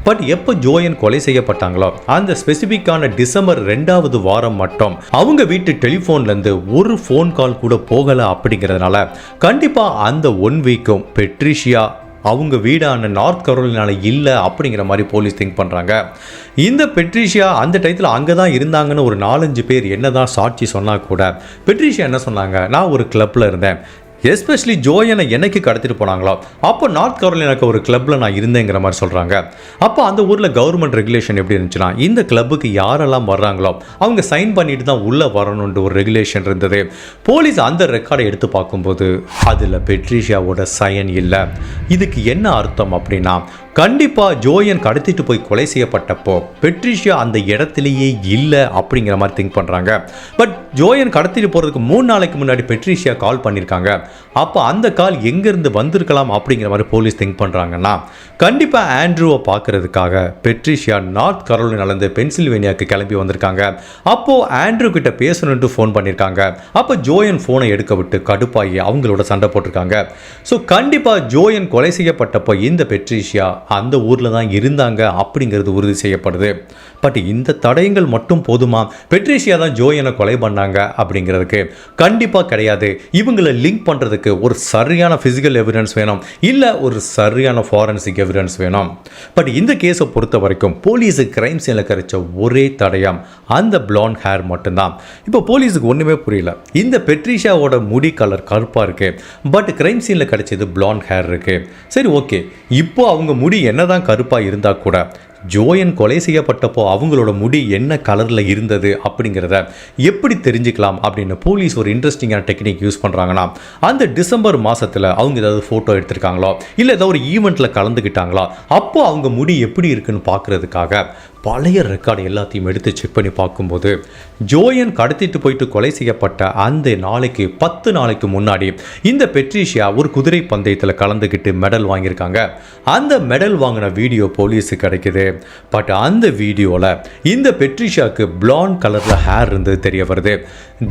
பட் எப்போ ஜோயன் கொலை செய்யப்பட்டாங்களோ அந்த ஸ்பெசிஃபிக்கான டிசம்பர் ரெண்டாவது வாரம் மட்டும் அவங்க வீட்டு டெலிஃபோன்லேருந்து ஒரு ஃபோன் கால் கூட போகலை அப்படிங்கிறதுனால கண்டிப்பாக அந்த ஒன் வீக்கும் பெட்ரிஷியா அவங்க வீடான நார்த் கரோலினால இல்லை அப்படிங்கிற மாதிரி போலீஸ் திங்க் பண்ணுறாங்க இந்த பெட்ரிஷியா அந்த டயத்தில் அங்கே தான் இருந்தாங்கன்னு ஒரு நாலஞ்சு பேர் என்ன தான் சாட்சி சொன்னால் கூட பெட்ரிஷியா என்ன சொன்னாங்க? நான் ஒரு கிளப்பில் இருந்தேன். எஸ்பெஷலி ஜோயனை என்னைக்கு கடத்திட்டு போனாங்களோ? அப்போ நார்த் கரோலினாக்கு ஒரு கிளப்பில் நான் இருந்தேங்கிற மாதிரி சொல்கிறாங்க அப்போ அந்த ஊரில் கவர்மெண்ட் ரெகுலேஷன் எப்படி இருந்துச்சுன்னா இந்த கிளப்புக்கு யாரெல்லாம் வர்றாங்களோ அவங்க சைன் பண்ணிட்டு தான் உள்ளே வரணுன்ற ஒரு ரெகுலேஷன் இருந்தது. போலீஸ் அந்த ரெக்கார்டை எடுத்து பார்க்கும்போது அதில் பெட்ரிஷியாவோட சயன் இல்லை. இதுக்கு என்ன அர்த்தம் அப்படின்னா கண்டிப்பாக ஜோயன் கடத்திட்டு போய் கொலை செய்யப்பட்டப்போ பெட்ரிஷியா அந்த இடத்துலையே இல்லை அப்படிங்கிற மாதிரி திங்க் பண்ணுறாங்க பட் ஜோயன் கடத்திட்டு போகிறதுக்கு மூணு நாளைக்கு முன்னாடி பெட்ரிஷியா கால் பண்ணியிருக்காங்க அப்போ அந்த கால் எங்கேருந்து வந்திருக்கலாம் அப்படிங்கிற மாதிரி போலீஸ் திங்க் பண்ணுறாங்கன்னா கண்டிப்பாக ஆண்ட்ரூவை பார்க்கறதுக்காக பெட்ரிஷியா நார்த் கரோலினாலேருந்து பென்சில்வேனியாவுக்கு கிளம்பி வந்திருக்காங்க. அப்போது ஆண்ட்ரூ கிட்ட பேசணுன்ட்டு ஃபோன் பண்ணியிருக்காங்க அப்போ ஜோயன் ஃபோனை எடுக்க விட்டு கடுப்பாகி அவங்களோட சண்டை போட்டிருக்காங்க. ஸோ கண்டிப்பாக ஜோயன் கொலை செய்யப்பட்டப்போ இந்த பெட்ரிஷியா அந்த ஊரில் தான் இருந்தாங்க அப்படிங்கிறது உறுதி செய்யப்படுது. பட் இந்த தடயங்கள் மட்டும் போதுமா? பெட்ரிஷியா தான் ஜோயனை கொலை பண்ணாங்க அப்படிங்கிறதுக்கு கண்டிப்பாக கிடையாது. இவங்களை லிங்க் பண்ணுறதுக்கு ஒரு சரியான ஃபிசிக்கல் எவிடன்ஸ் வேணும். இல்லை ஒரு சரியான ஃபாரன்சிக் எவிடன்ஸ் வேணும். பட் இந்த கேஸை பொறுத்த வரைக்கும் போலீஸு கிரைம் சீனில் கிடைச்ச ஒரே தடயம் அந்த பிளாண்ட் ஹேர் மட்டும்தான். இப்போ போலீஸுக்கு ஒன்றுமே புரியல. இந்த பெட்ரிஷாவோட முடி கலர் கருப்பாக இருக்கு. பட் கிரைம் சீனில் கிடைச்சது பிளாண்ட் ஹேர் இருக்கு. சரி ஓகே இப்போ அவங்க முடி முடி என்னதான் கருப்பாக இருந்தால் கூட ஜோயன் கொலை செய்யப்பட்டப்போ அவங்களோட முடி என்ன கலரில் இருந்தது அப்படிங்கிறத எப்படி தெரிஞ்சுக்கலாம் அப்படின்னு போலீஸ் ஒரு இன்ட்ரெஸ்டிங்கான டெக்னிக் யூஸ் பண்ணுறாங்கன்னா அந்த டிசம்பர் மாதத்தில் அவங்க ஏதாவது ஃபோட்டோ எடுத்திருக்காங்களோ இல்லை ஏதாவது ஒரு ஈவெண்ட்டில் கலந்துக்கிட்டாங்களா அப்போது அவங்க முடி எப்படி இருக்குன்னு பார்க்குறதுக்காக பழைய ரெக்கார்டு எல்லாத்தையும் எடுத்து செக் பண்ணி பார்க்கும்போது ஜோயன் கடத்திட்டு போயிட்டு கொலை செய்யப்பட்ட அந்த நாளைக்கு பத்து நாளைக்கு முன்னாடி இந்த பெட்ரிஷியா ஒரு குதிரை பந்தயத்தில் கலந்துக்கிட்டு மெடல் வாங்கியிருக்காங்க. அந்த மெடல் வாங்கின வீடியோ போலீஸுக்கு கிடைக்குது. பட் அந்த வீடியோவில் இந்த பெட்ரிஷியாவுக்கு பிளான் கலரில் ஹேர் இருந்தது தெரிய வருது.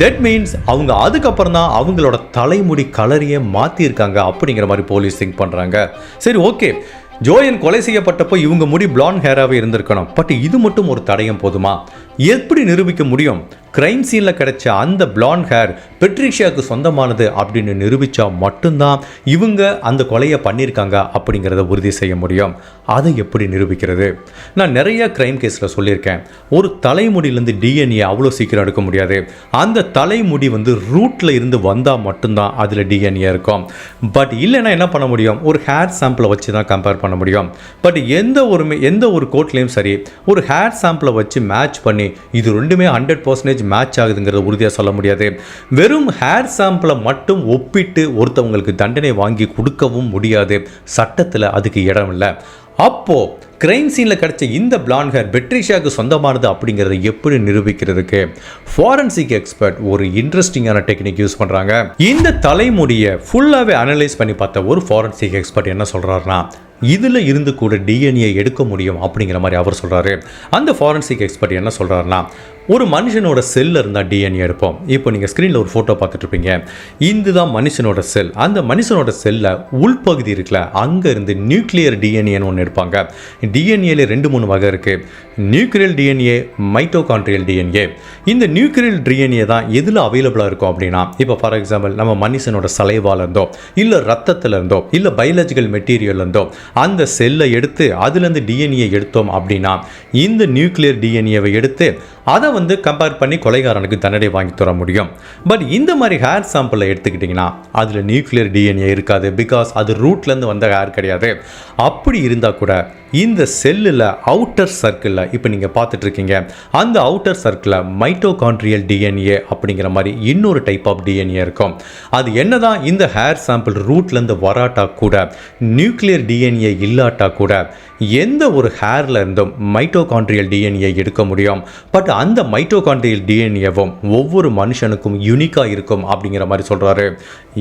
தட் மீன்ஸ் அவங்க அதுக்கப்புறம் தான் அவங்களோட தலைமுடி கலரையே மாற்றிருக்காங்க அப்படிங்கிற மாதிரி போலீஸ் திங்க் பண்ணுறாங்க சரி ஓகே ஜோயன் கொலை செய்யப்பட்டப்போ இவங்க முடி பிளான் ஹேராகவே இருந்திருக்கணும். பட் இது மட்டும் ஒரு தடயம் போதுமா? எப்படி நிரூபிக்க முடியும்? கிரைம் சீனில் கிடைச்ச அந்த பிளாண்ட் ஹேர் பெட்ரிஷியாவுக்கு சொந்தமானது அப்படின்னு நிரூபித்தா மட்டும்தான் இவங்க அந்த கொலையை பண்ணியிருக்காங்க அப்படிங்கிறத உறுதி செய்ய முடியும். அதை எப்படி நிரூபிக்கிறது? நான் நிறைய கிரைம் கேஸில் சொல்லியிருக்கேன். ஒரு தலைமுடியிலேருந்து டிஎன்ஏ அவ்வளோ சீக்கிரம் எடுக்க முடியாது. அந்த தலைமுடி வந்து ரூட்டில் இருந்து வந்தால் மட்டும்தான் அதில் டிஎன்ஏ இருக்கும். பட் இல்லைன்னா என்ன பண்ண முடியும்? ஒரு ஹேர் சாம்பிளை வச்சு தான் கம்பேர் பண்ண முடியும். பட் எந்த ஒரு எந்த ஒரு கோர்ட்லேயும் சரி ஒரு ஹேர் சாம்பிளை வச்சு மேட்ச் பண்ணி இது ரெண்டுமே ஹண்ட்ரட் பர்சன்டேஜ் பர்சன்டேஜ் மேட்ச் ஆகுதுங்கிறத உறுதியாக சொல்ல முடியாது. வெறும் ஹேர் சாம்பிளை மட்டும் ஒப்பிட்டு ஒருத்தவங்களுக்கு தண்டனை வாங்கி கொடுக்கவும் முடியாது. சட்டத்தில் அதுக்கு இடம் இல்லை. அப்போது கிரைம் சீனில் கிடச்ச இந்த பிளாண்ட் ஹேர் பெட்ரிஷாவுக்கு சொந்தமானது அப்படிங்கிறத எப்படி நிரூபிக்கிறதுக்கு? ஃபாரன்சிக் எக்ஸ்பர்ட் ஒரு இன்ட்ரெஸ்டிங்கான டெக்னிக் யூஸ் பண்ணுறாங்க இந்த தலைமுடியை ஃபுல்லாகவே அனலைஸ் பண்ணி பார்த்த ஒரு ஃபாரன்சிக் எக்ஸ்பர்ட் என்ன சொல்கிறாருன்னா இதில் இருந்து கூட டிஎன்ஏ எடுக்க முடியும் அப்படிங்கிற மாதிரி அவர் சொல்கிறாரு அந்த ஃபாரன்சிக் எக்ஸ்பர்ட் என்ன சொல்கிறாருன்னா ஒரு மனுஷனோட செல்ல இருந்தால் டிஎன்ஏ எடுப்போம். இப்போ நீங்கள் ஸ்க்ரீனில் ஒரு ஃபோட்டோ பார்த்துட்ருப்பீங்க இதுதான் மனுஷனோட செல் அந்த மனுஷனோட செல்லை உள்பகுதி இருக்குல்ல அங்கேருந்து நியூக்ளியர் டிஎன்ஏன்னு ஒன்று எடுப்பாங்க டிஎன்ஏல ரெண்டு மூணு வகை இருக்குது நியூக்ளியர் டிஎன்ஏ மைட்டோகான்ட்ரியல் டிஎன்ஏ இந்த நியூக்ளியர் டிஎன்ஏ தான் எதில் அவைலபிளாக இருக்கும் அப்படின்னா இப்போ ஃபார் எக்ஸாம்பிள் நம்ம மனுஷனோட சலைவால் இருந்தோ இல்லை ரத்தத்தில் இருந்தோ இல்லை பயாலஜிக்கல் மெட்டீரியல் இருந்தோ அந்த செல்லை எடுத்து அதுலேருந்து டிஎன்ஏ எடுத்தோம் அப்படின்னா இந்த நியூக்ளியர் டிஎன்ஏவை எடுத்து அதை வந்து கம்பேர் பண்ணி கொலைகாரனுக்கு தண்டனை வாங்கி தர முடியும். பட் இந்த மாதிரி ஹேர் சாம்பிளை எடுத்துக்கிட்டிங்கன்னா அதில் நியூக்ளியர் டிஎன்ஏ இருக்காது. பிகாஸ் அது ரூட்லேருந்து வந்த ஹேர் கிடையாது. அப்படி இருந்தால் கூட இந்த செல்லில் அவுட்டர் சர்க்கிளில் இப்போ நீங்கள் பார்த்துட்ருக்கீங்க அந்த அவுட்டர் சர்க்கிளில் மைட்டோகான்ட்ரியல் டிஎன்ஏ அப்படிங்கிற மாதிரி இன்னொரு டைப் ஆஃப் டிஎன்ஏ இருக்கும். அது என்னதான் இந்த ஹேர் சாம்பிள் ரூட்லேருந்து வராட்டா கூட நியூக்ளியர் டிஎன்ஏ இல்லாட்டா கூட எந்த ஒரு ஹேரில் இருந்தும் மைட்டோகான்ட்ரியல் டிஎன்ஏ எடுக்க முடியும். பட் அந்த மைட்டோகான்ட்ரியல் டிஎன்ஏவும் ஒவ்வொரு மனுஷனுக்கும் யூனிக்காக இருக்கும் அப்படிங்கிற மாதிரி சொல்கிறாரு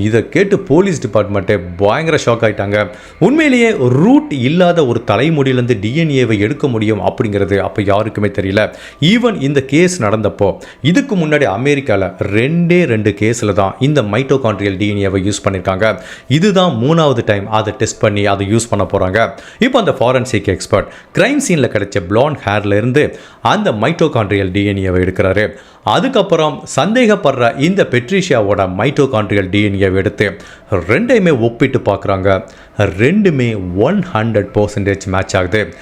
இதை கேட்டு போலீஸ் டிபார்ட்மெண்ட்டே பயங்கர ஷாக் ஆயிட்டாங்க. உண்மையிலேயே ரூட் இல்லாத ஒரு தலைமுடியிலேருந்து டிஎன்ஏவை எடுக்க முடியும் அப்படிங்கிறது அப்போ யாருக்குமே தெரியல. ஈவன் இந்த கேஸ் நடந்தப்போ இதுக்கு முன்னாடி அமெரிக்காவில் ரெண்டே ரெண்டு கேஸில் தான் இந்த மைட்டோகான்ட்ரியல் டிஎன்ஏவை யூஸ் பண்ணியிருக்காங்க இதுதான் மூணாவது டைம் அதை டெஸ்ட் பண்ணி அதை யூஸ் பண்ண போகிறாங்க இப்போ அந்த ஃபாரன்சிக் எக்ஸ்பர்ட் கிரைம் சீனில் கிடைச்ச பிளாண்ட் ஹேர்லேருந்து அந்த மைட்டோகான்ட்ரியல் டிஎன்ஏவை எடுக்கிறாரு. அதுக்கப்புறம் சந்தேகப்படுற இந்த பெட்ரிஷியாவோட மைட்டோகான்ட்ரியல் டிஎன்ஏ எடுத்து ரெண்டையுமே ஒப்பிட்டு பார்க்குறாங்க. ரெண்டுமே ஒன் ஹண்ட்ரட் பர்சன்டேஜ் மேட்ச் ஆகுது.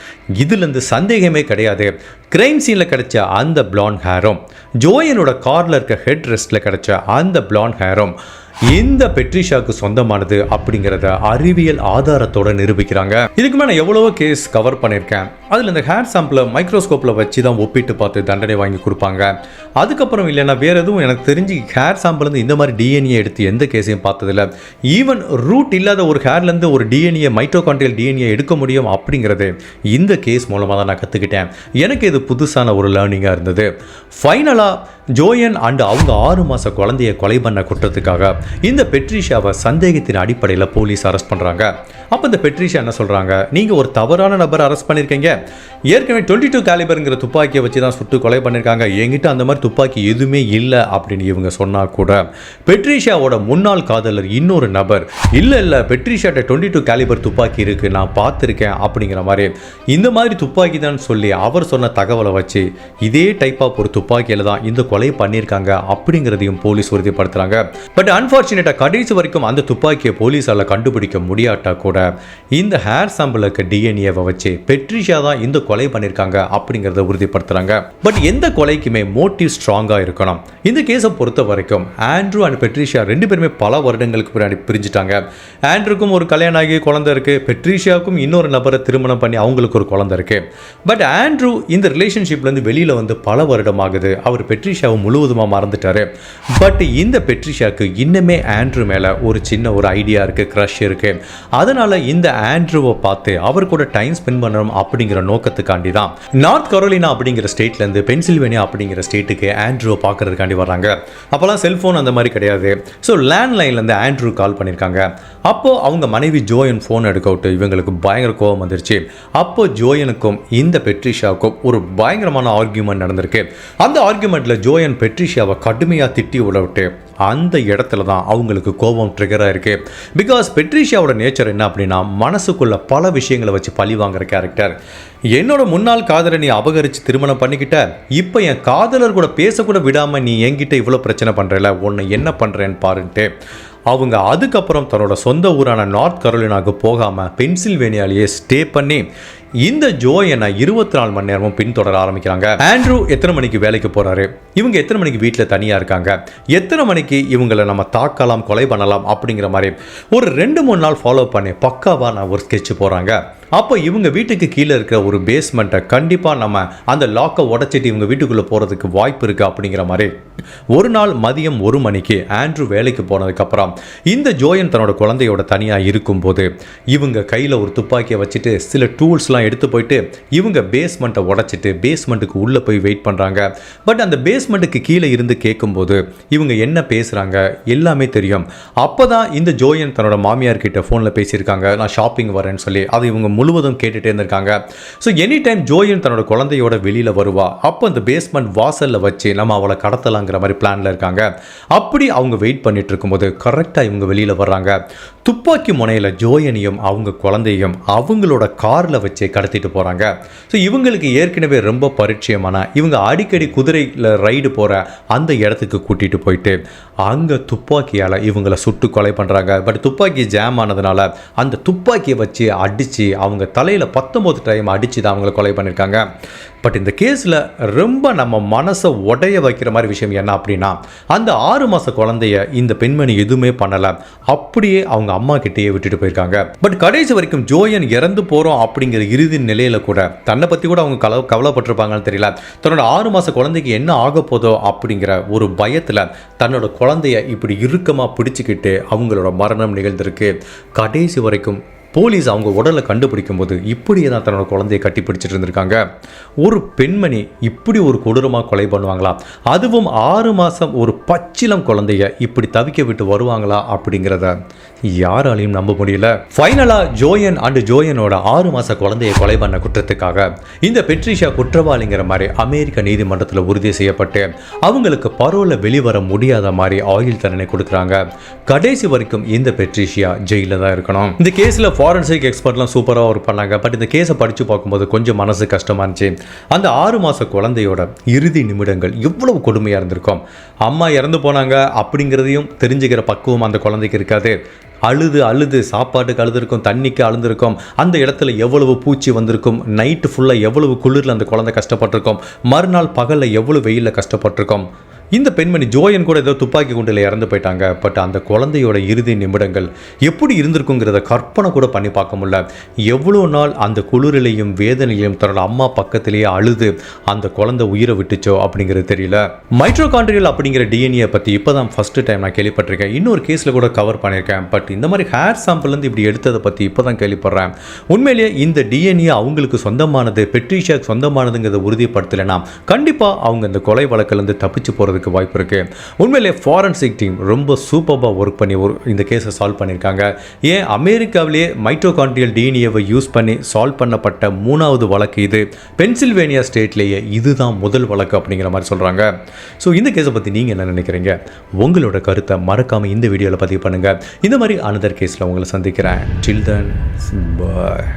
இதுலேருந்து சந்தேகமே கிடையாது. கிரைம் சீனில் கிடைச்ச அந்த பிளாண்ட் ஹேரும் ஜோயனோட காரில் இருக்க ஹெட் ரெஸ்ட்டில் கிடைச்ச அந்த பிளான் ஹேரும் இந்த பெட்ரிஷாக்கு சொந்தமானது அப்படிங்கிறத அறிவியல் ஆதாரத்தோட நிரூபிக்கிறாங்க. இதுக்கு மேலே எவ்வளவோ கேஸ் கவர் பண்ணியிருக்கேன். அதில் இந்த ஹேர் சாம்பிளை மைக்ரோஸ்கோப்பில் வச்சு தான் ஒப்பிட்டு பார்த்து தண்டனை வாங்கி கொடுப்பாங்க. அதுக்கப்புறம் இல்லைன்னா வேறு எதுவும் எனக்கு தெரிஞ்சு ஹேர் சாம்பிள்லேருந்து இந்த மாதிரி டிஎன்ஏ எடுத்து எந்த கேஸையும் பார்த்ததில்ல. ஈவன் ரூட் இல்லாத ஒரு ஹேர்லேருந்து ஒரு டிஎன்ஏ மைட்டோகான்ட்ரியல் டிஎன்ஏ எடுக்க முடியும் அப்படிங்கிறது இந்த கேஸ் மூலமாக தான் நான் கற்றுக்கிட்டேன் எனக்கு இது புதுசான ஒரு லேர்னிங்காக இருந்தது. ஃபைனலாக ஜோயன் அண்டு அவங்க ஆறு மாத குழந்தைய கொலை பண்ண குற்றத்துக்காக இந்த பெட்ரிஷாவை சந்தேகத்தின் அடிப்படையில் போலீஸ் அரெஸ்ட் பண்ணுறாங்க அப்போ இந்த பெட்ரிஷா என்ன சொல்கிறாங்க நீங்கள் ஒரு தவறான நபர் அரெஸ்ட் பண்ணியிருக்கீங்க ஏற்கனவே டுவெண்ட்டி டூ கேலிபருங்கிற துப்பாக்கியை வச்சு தான் சுட்டு கொலை பண்ணியிருக்காங்க என்கிட்ட அந்த மாதிரி துப்பாக்கி எதுவுமே இல்லை அப்படின்னு இவங்க சொன்னால் கூட பெட்ரிஷாவோட முன்னாள் காதலர் இன்னொரு நபர் இல்லை இல்லை பெட்ரிஷாட்ட டுவெண்ட்டி டூ கேலிபர் துப்பாக்கி இருக்குது நான் பார்த்துருக்கேன் அப்படிங்கிற மாதிரி. இந்த மாதிரி துப்பாக்கி தான் சொல்லி அவர் சொன்ன தகவலை வச்சு இதே டைப் ஆஃப் ஒரு துப்பாக்கியில் தான் இந்த கொலை பண்ணியிருக்காங்க அப்படிங்கிறதையும் போலீஸ் உறுதிப்படுத்துகிறாங்க பட் அன்ஃபார்ச்சுனேட்டாக கடைசி வரைக்கும் அந்த துப்பாக்கியை போலீஸால் கண்டுபிடிக்க முடியாட்டா கூட இந்த ஹேர் சாம்பிளுக்கு டிஎன்ஏவை வச்சு பெட்ரிஷா தான் இந்த கொலை பண்ணியிருக்காங்க அப்படிங்கிறத உறுதிப்படுத்துகிறாங்க பட் எந்த கொலைக்குமே மோட்டிவ் ஸ்ட்ராங்காக இருக்கணும். இந்த கேஸை பொறுத்த வரைக்கும் ஆண்ட்ரூ அண்ட் பெட்ரிஷியா ரெண்டு பேருமே பல வருடங்களுக்கு பின்னாடி பிரிஞ்சுட்டாங்க. ஆண்ட்ருக்கும் ஒரு கல்யாணம் ஆகி குழந்தை இருக்குது பெட்ரிஷியாவுக்கும் இன்னொரு நபரை திருமணம் பண்ணி அவங்களுக்கு ஒரு குழந்தை இருக்குது பட் ஆண்ட்ரூ இந்த ரிலேஷன்ஷிப்லேருந்து வெளியில் வந்து பல வருடம் ஆகுது. அவர் பெட்ரிஷியாவை முழுவதுமாக மறந்துட்டாரு. பட் இந்த பெட்ரிஷியாவுக்கு இன்னும் ஆண்ட்ரூ மேலே ஒரு சின்ன ஒரு ஐடியா இருக்குது க்ரஷ் இருக்குது அதனால் இந்த ஆண்ட்ரூவை பார்த்து அவர் கூட டைம் ஸ்பெண்ட் பண்ணணும் அப்படிங்கிற நோக்கத்துக்காண்டி தான் நார்த் கரோலினா அப்படிங்கிற ஸ்டேட்லேருந்து பென்சில்வேனியா அப்படிங்கிற ஸ்டேட்டுக்கு ஆண்ட்ரூவை பார்க்குறதுக்காண்டி வர்றாங்க. அப்போல்லாம் செல்ஃபோன் அந்த மாதிரி கிடையாது. ஸோ லேண்ட்லைன்லேருந்து ஆண்ட்ரூ கால் பண்ணியிருக்காங்க அப்போது அவங்க மனைவி ஜோயன் ஃபோன் எடுக்க விட்டு இவங்களுக்கு பயங்கர கோபம் வந்துருச்சு. அப்போ ஜோயனுக்கும் இந்த பெட்ரிஷாவுக்கும் ஒரு பயங்கரமான ஆர்கியூமெண்ட் நடந்திருக்கு. அந்த ஆர்கியூமெண்ட்டில் ஜோயன் பெட்ரிஷாவை கடுமையாக திட்டி விட விட்டு அந்த இடத்துல தான் அவங்களுக்கு கோபம் ட்ரிகராக இருக்குது பிகாஸ் பெட்ரிஷியாவோட நேச்சர் என்ன அப்படின்னா மனசுக்குள்ள பல விஷயங்களை வச்சு பழி வாங்குற கேரக்டர் என்னோட முன்னாள் காதலை நீ அபகரித்து திருமணம் பண்ணிக்கிட்ட இப்போ என் காதலர் கூட பேசக்கூட விடாமல் நீ என்கிட்ட இவ்வளோ பிரச்சனை பண்ணுறல உன்னை என்ன பண்ணுறேன்னு பாருன்ட்டு. அவங்க அதுக்கப்புறம் தன்னோட சொந்த ஊரான நார்த் கரோலினாவுக்கு போகாமல் பென்சில்வேனியாலேயே ஸ்டே பண்ணி இந்த ஜோயனை இருபத்தி நாலு மணி நேரமும் பின்தொடர ஆரம்பிக்கிறாங்க. ஆண்ட்ரூ எத்தனை மணிக்கு வேலைக்கு போறாரு? இவங்க எத்தனை மணிக்கு வீட்டில் தனியாக இருக்காங்க? எத்தனை மணிக்கு இவங்களை நம்ம தாக்கலாம் கொலை பண்ணலாம் அப்படிங்கிற மாதிரி ஒரு ரெண்டு மூணு நாள் ஃபாலோ பண்ணி பக்காவாக நான் ஒரு ஸ்கெட்ச் போகிறாங்க அப்போ இவங்க வீட்டுக்கு கீழே இருக்கிற ஒரு பேஸ்மெண்ட்டை கண்டிப்பாக நம்ம அந்த லாக்கை உடச்சிட்டு இவங்க வீட்டுக்குள்ளே போகிறதுக்கு வாய்ப்பு இருக்குது அப்படிங்கிற மாதிரி. ஒரு நாள் மதியம் ஒரு மணிக்கு ஆண்ட்ரூ வேலைக்கு போனதுக்கப்புறம் இந்த ஜோயன் தன்னோட குழந்தையோட தனியாக இருக்கும்போது இவங்க கையில் ஒரு துப்பாக்கியை வச்சுட்டு சில டூல்ஸ்லாம் எடுத்து போயிட்டு இவங்க பேஸ்மெண்ட்டை உடச்சிட்டு பேஸ்மெண்ட்டுக்கு உள்ளே போய் வெயிட் பண்ணுறாங்க பட் அந்த பேஸ்மெண்ட்டுக்கு கீழே இருந்து கேட்கும்போது இவங்க என்ன பேசுகிறாங்க எல்லாமே தெரியும். அப்போ தான் இந்த ஜோயன் தன்னோட மாமியார்கிட்ட ஃபோனில் பேசியிருக்காங்க. நான் ஷாப்பிங் வரேன்னு சொல்லி. அதை இவங்க முழுவதும் கேட்டுகிட்டே இருந்திருக்காங்க. ஸோ எனி டைம் ஜோயன் தன்னோட குழந்தையோட வெளியில் வருவா அப்போ அந்த பேஸ்மெண்ட் வாசலில் வச்சு நம்ம அவளை கடத்தலாங்கிற மாதிரி பிளானில் இருக்காங்க. அப்படி அவங்க வெயிட் பண்ணிட்டு இருக்கும்போது கரெக்டாக இவங்க வெளியில் வர்றாங்க. துப்பாக்கி முனையில் ஜோயனையும் அவங்க குழந்தையும் அவங்களோட காரில் வச்சு கடத்திட்டு போகிறாங்க ஸோ இவங்களுக்கு ஏற்கனவே ரொம்ப பரிச்சயமான இவங்க அடிக்கடி குதிரையில் ரைடு போகிற அந்த இடத்துக்கு கூட்டிகிட்டு போயிட்டு அங்கே துப்பாக்கியால் இவங்களை சுட்டு கொலை பண்ணுறாங்க பட் துப்பாக்கி ஜாம் ஆனதுனால அந்த துப்பாக்கியை வச்சு அடித்து அவங்க தலையில் பத்தொம்போது டைம் அடித்து தான் அவங்கள கொலை பண்ணியிருக்காங்க பட் இந்த கேஸில் ரொம்ப நம்ம மனசை உடைய வைக்கிற மாதிரி விஷயம் என்ன அப்படின்னா அந்த ஆறு மாத குழந்தைய இந்த பெண்மணி எதுவுமே பண்ணலை. அப்படியே அவங்க அம்மா கிட்டேயே விட்டுட்டு போயிருக்காங்க. பட் கடைசி வரைக்கும் ஜோயன் இறந்து போகிறோம் அப்படிங்கிற இறுதி நிலையில் கூட தன்னை பற்றி கூட அவங்க கலவு கவலைப்பட்டிருப்பாங்கன்னு தெரியல. தன்னோட ஆறு மாத குழந்தைக்கு என்ன ஆக போதோ அப்படிங்கிற ஒரு பயத்தில் தன்னோட குழந்தைய இப்படி இறுக்கமாக பிடிச்சிக்கிட்டு அவங்களோட மரணம் நிகழ்ந்திருக்கு. கடைசி வரைக்கும் போலீஸ் அவங்க உடலை கண்டுபிடிக்கும் போது இப்படியே தான் தன்னோட குழந்தையை கட்டி பிடிச்சிட்டு இருந்திருக்காங்க. ஒரு பெண்மணி இப்படி ஒரு கொடூரமாக கொலை பண்ணுவாங்களா? அதுவும் ஆறு மாதம் ஒரு பச்சிலம் குழந்தைய இப்படி தவிக்க விட்டு வருவாங்களா அப்படிங்கிறத யாராலையும் நம்ப முடியல. ஃபைனலாக ஜோயன் அண்ட் ஜோயனோட ஆறு மாத குழந்தையை கொலை பண்ண குற்றத்துக்காக இந்த பெட்ரிஷா குற்றவாளிங்கிற மாதிரி அமெரிக்க நீதிமன்றத்தில் உறுதி செய்யப்பட்டு அவங்களுக்கு பரோலில் வெளிவர முடியாத மாதிரி ஆயுள் தண்டனை கொடுக்குறாங்க. கடைசி வரைக்கும் இந்த பெட்ரிஷியா ஜெயிலில் தான் இருக்கணும். இந்த கேஸில் ஃபாரன்சிக் எக்ஸ்பர்ட்லாம் சூப்பராக ஒர்க் பண்ணாங்க. பட் இந்த கேஸை படித்து பார்க்கும்போது கொஞ்சம் மனசு கஷ்டமாக இருந்துச்சு. அந்த ஆறு மாத குழந்தையோட இறுதி நிமிடங்கள் எவ்வளவு கொடுமையாக இருந்திருக்கும். அம்மா இறந்து போனாங்க அப்படிங்கிறதையும் தெரிஞ்சுக்கிற பக்குவம் அந்த குழந்தைக்கு இருக்காது. அழுது அழுது சாப்பாட்டுக்கு அழுதுருக்கும் தண்ணிக்கு அழுந்திருக்கும் அந்த இடத்துல எவ்வளவு பூச்சி வந்திருக்கும் நைட்டு ஃபுல்லாக எவ்வளவு குளிரில் அந்த குழந்தை கஷ்டப்பட்டிருக்கோம் மறுநாள் பகலில் எவ்வளவு வெயிலில் கஷ்டப்பட்டிருக்கும் இந்த பெண்மணி ஜோயன் கூட ஏதோ துப்பாக்கி குண்டில் இறந்து போயிட்டாங்க. பட் அந்த குழந்தையோட இறுதி நிமிடங்கள் எப்படி இருந்திருக்குங்கிறத கற்பனை கூட பண்ணி பார்க்க முடியல. எவ்வளோ நாள் அந்த குளிரிலையும் வேதனையிலும் தன்னோட அம்மா பக்கத்திலேயே அழுது அந்த குழந்தை உயிரை விட்டுச்சோ அப்படிங்கிறது தெரியல. மைட்ரோகான்ட்ரியல் அப்படிங்கிற டிஎன்ஏ பற்றி இப்போ தான் ஃபஸ்ட்டு டைம் நான் கேள்விப்பட்டிருக்கேன். இன்னொரு கேஸில் கூட கவர் பண்ணியிருக்கேன். பட் இந்த மாதிரி ஹேர் சாம்பிள்லேருந்து இப்படி எடுத்ததை பற்றி இப்போ தான் கேள்விப்படுறேன். உண்மையிலேயே இந்த டிஎன்ஏ அவங்களுக்கு சொந்தமானது பெட்ரிஷாக்கு சொந்தமானதுங்கிறத உறுதிப்படுத்தலைன்னா கண்டிப்பாக அவங்க இந்த கொலை வழக்கிலேருந்து தப்பிச்சு போகிறது போகிறதுக்கு வாய்ப்பு இருக்குது உண்மையிலே ஃபாரன்சிக் டீம் ரொம்ப சூப்பராக ஒர்க் பண்ணி ஒரு இந்த கேஸை சால்வ் பண்ணியிருக்காங்க ஏன்? அமெரிக்காவிலேயே மைட்ரோகாண்ட்ரியல் டிஎன்ஏவை யூஸ் பண்ணி சால்வ் பண்ணப்பட்ட மூணாவது வழக்கு இது. பென்சில்வேனியா ஸ்டேட்லேயே இதுதான் முதல் வழக்கு அப்படிங்கிற மாதிரி சொல்கிறாங்க ஸோ இந்த கேஸை பற்றி நீங்கள் என்ன நினைக்கிறீங்க? உங்களோட கருத்தை மறக்காமல் இந்த வீடியோவில் பதிவு பண்ணுங்கள் இந்த மாதிரி அனதர் கேஸில் உங்களை சந்திக்கிறேன். சில்ட்ரன் பாய்